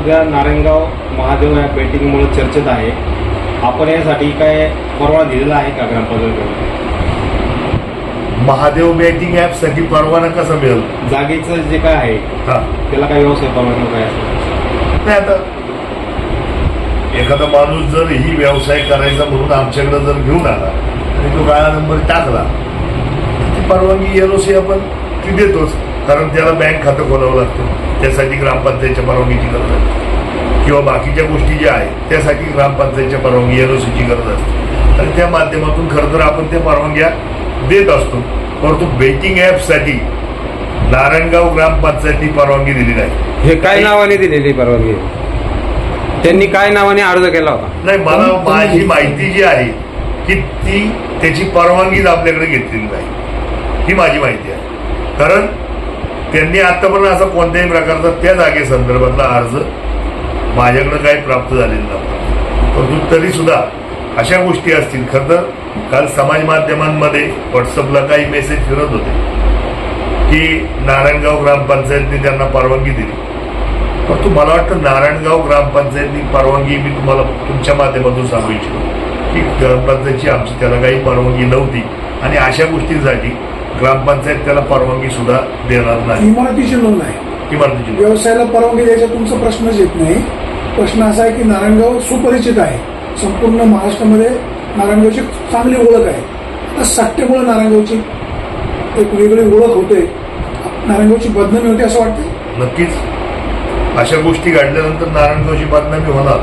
सध्या नारायणगाव महादेव या बेटिंगमुळे चर्चेत आहे. आपण यासाठी काय परवाना दिलेला आहे का ग्रामपंचायतीकडून? महादेव बॅटिंगसाठी परवाना कसा मिळेल? जागेचं जे काय आहे हा. त्याला काय व्यवसाय परवाना काय असेल? नाही आता एखादा माणूस जर ही व्यवसाय करायचा म्हणून आमच्याकडे जर घेऊन आला आणि तो गाळा नंबर टाकला ती परवानगी एलओसी आपण ती देतोच. कारण त्याला बँक खातं खोलावं लागतं. त्यासाठी ग्रामपंचायतच्या परवानगीची गरज आहे किंवा बाकीच्या गोष्टी ज्या आहेत त्यासाठी ग्रामपंचायतच्या परवानगी एलओसीची गरज असते. आणि त्या माध्यमातून खरं तर आपण त्या परवानग्या देत असतो. परंतु बेटिंग ॲपसाठी नारायणगाव ग्रामपंचायतनी परवानगी दिली नाही. हे काय नावाने दिलेली परवानगी? त्यांनी काय नावाने अर्ज केला होता? नाही मला माझी माहिती जी आहे की ती त्याची परवानगीच आपल्याकडे घेतलेली नाही. ही माझी माहिती आहे. कारण त्यांनी आतापर्यंत असा कोणत्याही प्रकारचा त्या जागे संदर्भातला अर्ज माझ्याकडे काही प्राप्त झालेला नव्हता. परंतु तरी सुद्धा अशा गोष्टी असतील. खरं तर काल समाज माध्यमांमध्ये व्हॉट्सअपला काही मेसेज फिरत होते की नारायणगाव ग्रामपंचायतने त्यांना परवानगी दिली. परंतु मला वाटतं नारायणगाव ग्रामपंचायतनी परवानगी मी तुम्हाला तुमच्या माध्यमातून सांगू इच्छितो की ग्रामपंचायतची आमची त्याला काही परवानगी नव्हती. आणि अशा गोष्टींसाठी ग्रामपंचायत त्याला परवानगी सुद्धा देणार नाही. इमारतीची नोंद आहे इमारतीची व्यवसायाला परवानगी द्यायचा तुमचा प्रश्नच येत नाही. प्रश्न असा आहे की नारायणगाव सुपरिचित आहे. संपूर्ण महाराष्ट्रामध्ये नारायणगावची चांगली ओळख आहे. आता सट्टेमुळे नारायणगावची एक वेगळी ओळख होते. नारायणगावची बदनामी होते असं वाटतं नक्कीच. अशा गोष्टी घडल्यानंतर नारायणगावची बदनामी होणार.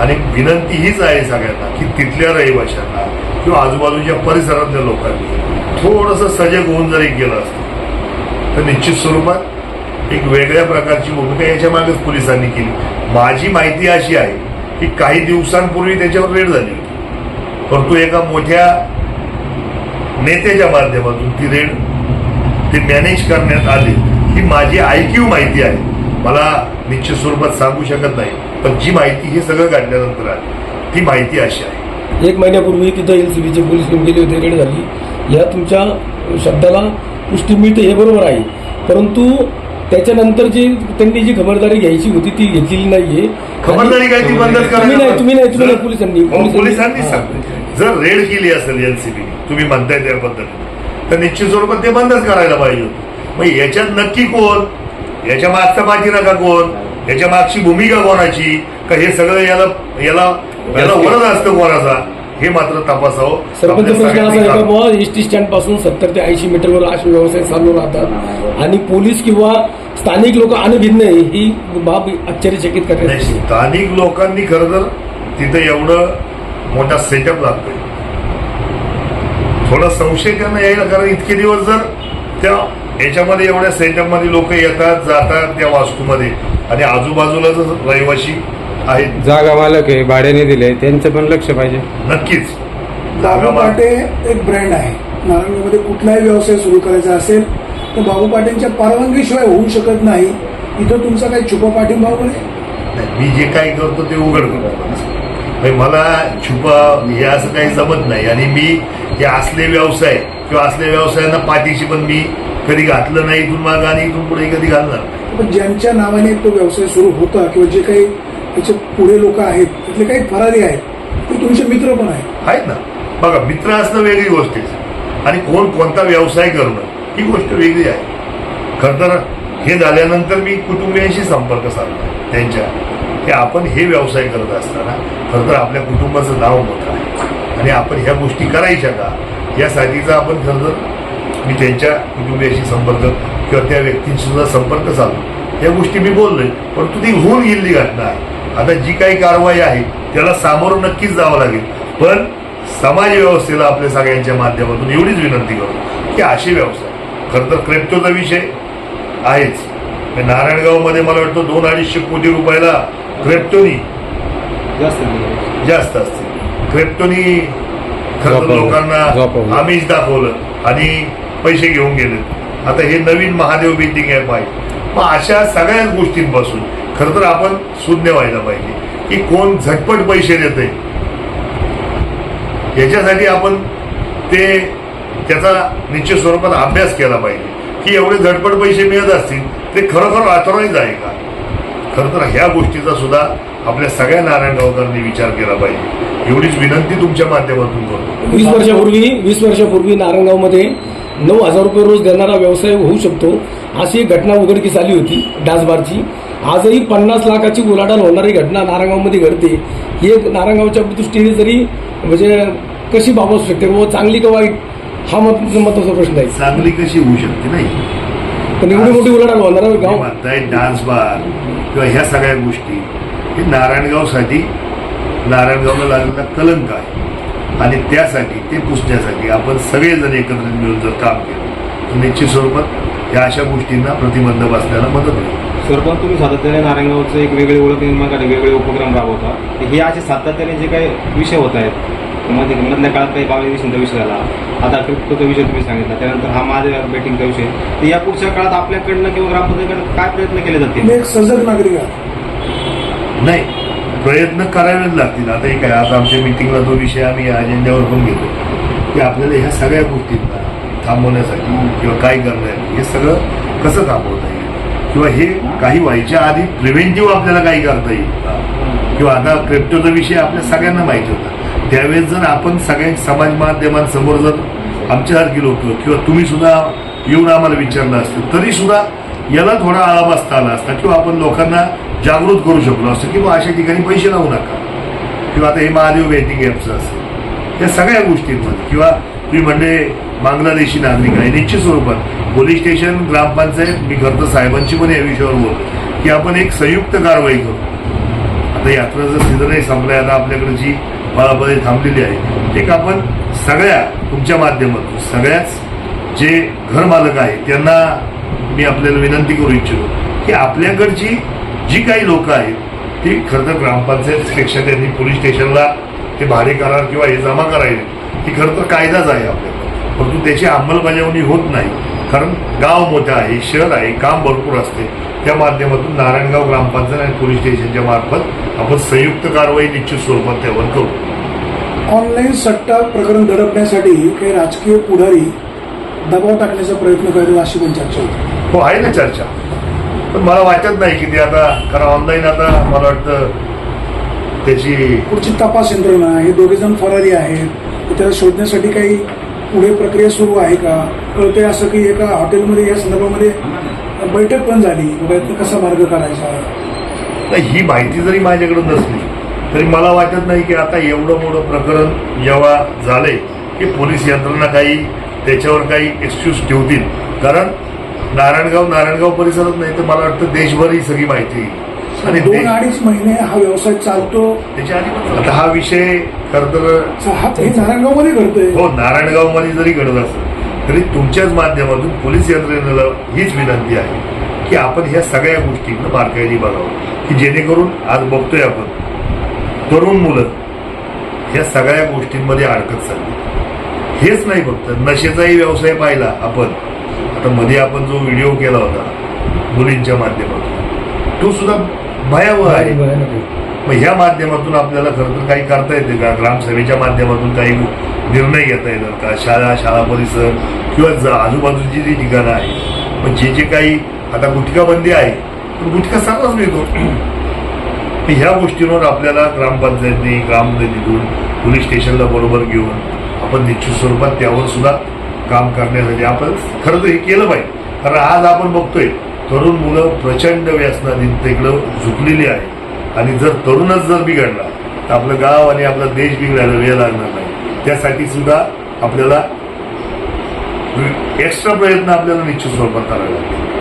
आणि विनंती हीच आहे सगळ्यांना की तिथल्या रहिवाशांना किंवा आजूबाजूच्या परिसरातल्या लोकांनी थोडंसं सजग होऊन जरी गेलं असतं तर निश्चित स्वरूपात एक वेगळ्या प्रकारची भूमिका याच्या मागेच पोलिसांनी केली. माझी माहिती अशी आहे की काही दिवसांपूर्वी त्याच्यावर रेड झाली होती. परंतु एका मोठ्या नेत्याच्या माध्यमातून ती रेड ते मॅनेज करण्यात आली. ही माझी आयक्यू माहिती आहे. मला निश्चित स्वरूपात सांगू शकत नाही पण जी माहिती हे सगळं काढल्यानंतर आली. ती माहिती अशी आहे. एक महिन्यापूर्वी तिथं एल सी बीचे पोलीस घेऊन गेले होते रेड झाली. या तुमच्या शब्दाला पुष्टी मिळते हे बरोबर आहे. परंतु त्याच्यानंतर जी त्यांनी जी खबरदारी घ्यायची होती ती घेतलेली नाहीये. खबरदारी काय ती बंदच तुम्ही नाही तुम्ही नाही तुम्ही पोलिसांनी पोलिसांनी जर रेड केली असेल एनसीबी तुम्ही म्हणताय त्या पद्धतीने तर निश्चित स्वरूपात ते बंदच करायला पाहिजे. मग याच्यात नक्की कोण? याच्या मागचा पाठीराखा कोण? याच्या मागची भूमिका कोणाची? का हे सगळं याला याला याला वरद असतं कोणाचा? हे मात्र तपासावं. सरपंच प्रश्न असा आहे सगळ्यांनी का काम- बुवा एस टी स्टँडपासून सत्तर ते ऐंशी मीटरवर असे व्यवसाय चालू राहतात. आणि पोलीस किंवा स्थानिक लोक अनभिज्ञ आहे ही बाब आश्चर्यचकित नाही, करण्याची स्थानिक लोकांनी खरं तर तिथं एवढं मोठा सेटअप लागतोय. थोडा संशय त्यांना यायला कारण इतके दिवस जर त्या याच्यामध्ये एवढ्या सेटअपमध्ये लोक येतात जातात त्या वास्तूमध्ये. आणि आजूबाजूला जर रहिवाशी आहेत जागा मालक आहे भाड्याने दिले त्यांचं पण लक्ष पाहिजे. नक्कीच. बाबू पाटे एक ब्रँड आहे. नारायणगावमध्ये कुठलाही व्यवसाय सुरू करायचा असेल तर बाबू पाटेंच्या परवानगीशिवाय होऊ शकत नाही. इथं तुमचा काही छुपा पाठिंबा वगैरे? नाही, मी जे काही करतो ते उघड करतो म्हणजे मला छुपा हे असं काही जमत नाही. आणि मी हे असले व्यवसाय किंवा असल्या व्यवसायांना पाठीशी पण मी कधी घातलं नाही इथून मागं आणि इथून पुढे कधी घालणार नाही. पण ज्यांच्या नावाने तो व्यवसाय सुरू होता किंवा जे काही त्याचे पुढे लोक आहेत तिथले काही फरारी आहेत ते तुमचे मित्र पण आहेत. आहेत ना. बघा मित्र असणं वेगळी गोष्ट आहे. आणि कोण कोणता व्यवसाय करणं ही गोष्ट वेगळी आहे. खरं तर हे झाल्यानंतर मी कुटुंबियांशी संपर्क साधला. त्यांच्या की आपण हे व्यवसाय करत असताना खरं तर आपल्या कुटुंबाचं नाव मोठं आहे. आणि आपण ह्या गोष्टी करायच्या का? यासाठीचा आपण खरं तर मी त्यांच्या कुटुंबियाशी संपर्क किंवा त्या व्यक्तींशी सुद्धा संपर्क साधू या गोष्टी मी बोललोय परंतु ती होऊन गेलेली घटना आहे. आता जी काही कारवाई आहे त्याला सामोरं नक्कीच जावं लागेल पण समाज व्यवस्थेला आपल्या सगळ्यांच्या माध्यमातून एवढीच विनंती करू की असे व्यवसाय खरं तर क्रिप्टोचा विषय आहेच नारायणगावमध्ये मला वाटतं दोन अडीचशे कोटी रुपयाला क्रिप्टोनी जास्त नाही. जास्त असते क्रिप्टोनी खरं. लोकांना. आमिष दाखवलं आणि पैसे घेऊन गेले आता हे नवीन महादेव बेटिंग ॲप आहे मग अशा सगळ्याच गोष्टींपासून खरं तर आपण सुज्ञ व्हायला पाहिजे. की कोण झटपट पैसे देते याच्यासाठी आपण ते त्याचा निश्चित स्वरूपात अभ्यास केला पाहिजे. की एवढे झटपट पैसे मिळत असतील ते खरोखर ऑथोराईज आहे का? खरं तर ह्या गोष्टीचा सुद्धा आपल्या सगळ्या नारायणगावकरांनी विचार केला पाहिजे. एवढीच विनंती तुमच्या माध्यमातून करतो. वीस वर्षापूर्वी वीस वर्षापूर्वी नारायणगावमध्ये नऊ हजार रुपये रोज देणारा व्यवसाय होऊ शकतो. अशी एक घटना उघडकीस आली होती डासबारची. आजही पन्नास लाखाची उलाढाल होणारी घटना नारायणगावमध्ये घडते. ही एक नारायणगावच्या दृष्टीने जरी म्हणजे कशी बाब असू शकते? व चांगली का वाईट? हा मत महत्त्वाचा प्रश्न आहे. चांगली कशी होऊ शकते नाही? पण एवढी मोठी उलाढाल होणारा गाव. डान्स बार किंवा ह्या सगळ्या गोष्टी. हे नारायणगावसाठी नारायणगावला लागलेला कलंक आहे. आणि त्यासाठी ते पुसण्यासाठी आपण सगळेजण एकत्र मिळून जर काम केलं तर निश्चित स्वरूपात या अशा गोष्टींना प्रतिबंध बसण्याला मदत होईल. सरपंच तुम्ही सातत्याने नारायणगावचं एक वेगळी ओळख निर्माण करणे वेगळे उपक्रम राबवता. हे असे सातत्याने जे काही विषय होत आहेत मध्ये मधल्या काळात काही बावीस विषयांचा विषय झाला आता क्रिप्टोचा विषय तुम्ही सांगितला त्यानंतर हा माझ्या बेटिंगचा विषय. तर या पुढच्या काळात आपल्याकडनं किंवा ग्रामपंचायतीकडनं काय प्रयत्न केले जातील? एक सजग नागरिक नाही प्रयत्न करावेच लागतील. आता हे काय आता आमच्या मिटिंगला जो विषय आम्ही अजेंड्यावर पण घेतो. की आपल्याला ह्या सगळ्या गोष्टींना थांबवण्यासाठी किंवा काय करण्यासाठी हे सगळं कसं थांबवता किंवा हे काही व्हायच्या आधी प्रिव्हेंटिव्ह आपल्याला काही करता येईल. का? किंवा आता क्रिप्टोचा विषय आपल्या सगळ्यांना माहिती होता. त्यावेळेस जर आपण सगळ्या समाज माध्यमांसमोर जर आमच्यासारखी लोक किंवा तुम्ही सुद्धा येऊन आम्हाला विचारलं असतं तरी सुद्धा याला थोडा आळा बसता आला असता किंवा आपण लोकांना जागृत करू शकलो असतो किंवा अशा ठिकाणी पैसे लावू नका. किंवा आता हे महादेव बेटिंग ॲपचं असेल या सगळ्या गोष्टींमध्ये किंवा तुम्ही म्हणजे बांगलादेशी नागरिक आहे. निश्चित स्वरूपात. पोलीस स्टेशन ग्रामपंचायत मी खरं साहेबांची पण या विषयावर बोल की आपण एक संयुक्त कारवाई करू. आता यात्रेचं सीझनही संपलाय आता आपल्याकडे जी बाळापदे थांबलेली आहे एक आपण सगळ्या तुमच्या माध्यमातून सगळ्याच जे घर मालक आहेत त्यांना मी आपल्याला विनंती करू इच्छितो की आपल्याकडची जी काही लोक आहेत ती खरं तर ग्रामपंचायतपेक्षा त्यांनी पोलीस स्टेशनला ते भाडे करार किंवा हे जमा करायला ती खरं तर कायदाच आहे आपल्याकडे. परंतु त्याची अंमलबजावणी होत नाही. कारण गाव मोठं आहे शहर आहे काम भरपूर असते. त्या माध्यमातून नारायणगाव ग्रामपंचायत आणि पोलीस स्टेशनच्या मार्फत आपण संयुक्त कारवाई निश्चित स्वरूपात त्यावर करू. ऑनलाईन सट्टा प्रकरण दडपण्यासाठी काही राजकीय पुढारी दबाव टाकण्याचा प्रयत्न करतात अशी पण चर्चा होती. हो आहे ना चर्चा. पण मला वाटत नाही की ते आता कारण ऑनलाईन आता मला वाटतं त्याची पुढची तपास यंत्रणा हे दोघे जण फरारी आहेत त्याला शोधण्यासाठी काही पुढे प्रक्रिया सुरू आहे का? कळते असं की एका हॉटेलमध्ये या संदर्भामध्ये बैठक पण झाली. बाबा कसा मार्ग काढायचा? ही माहिती जरी माझ्याकडे नसली तरी मला वाटत नाही की आता एवढं मोठं प्रकरण जेव्हा झालंय की पोलीस यंत्रणा काही त्याच्यावर काही एक्सक्यूज ठेवतील. कारण नारायणगाव नारायणगाव परिसरात नाही तर मला वाटतं देशभर ही सगळी माहिती. आणि दोन अडीच महिने हा व्यवसाय चालतो. त्याच्या आधी आता हा विषय खरं तर हा हे नारायणगावमध्ये घडतोय. हो नारायणगावमध्ये जरी घडत असेल तरी तुमच्याच माध्यमातून पोलीस यंत्रणेला हीच विनंती आहे की आपण ह्या सगळ्या गोष्टींना बारकाईने बघावं. की जेणेकरून आज बघतोय आपण तरुण मुलं ह्या सगळ्या गोष्टींमध्ये अडकत चालली. हेच नाही फक्त नशेचाही व्यवसाय पाहिला आपण. आता मध्ये आपण जो व्हिडिओ केला होता मुलींच्या माध्यमातून तो सुद्धा भयावह आहे. मग ह्या माध्यमातून आपल्याला खरं तर काही करता येते का? ग्रामसभेच्या माध्यमातून काही निर्णय घेता येतात का? शाळा शाळा परिसर किंवा आजूबाजूची जी ठिकाणं आहे मग जे जे काही आता गुटखाबंदी आहे तर गुटखा सर्वच मिळतो. ह्या गोष्टींवर आपल्याला ग्रामपंचायतनी ग्रामनिधीतून पोलीस स्टेशनला बरोबर घेऊन आपण निश्चित स्वरूपात त्यावर सुद्धा काम करण्यासाठी आपण खरं तर हे केलं पाहिजे. कारण आज आपण बघतोय तरुण मुलं प्रचंड व्यसनाधीन तिकडं झुकलेली आहे आणि जर तरुणच जर बिघडला तर आपलं गाव आणि आपला देश बिघडायला वेळ लागणार नाही. त्यासाठी सुद्धा आपल्याला एक्स्ट्रा प्रयत्न आपल्याला निश्चित स्वरूपात करावे लागतील.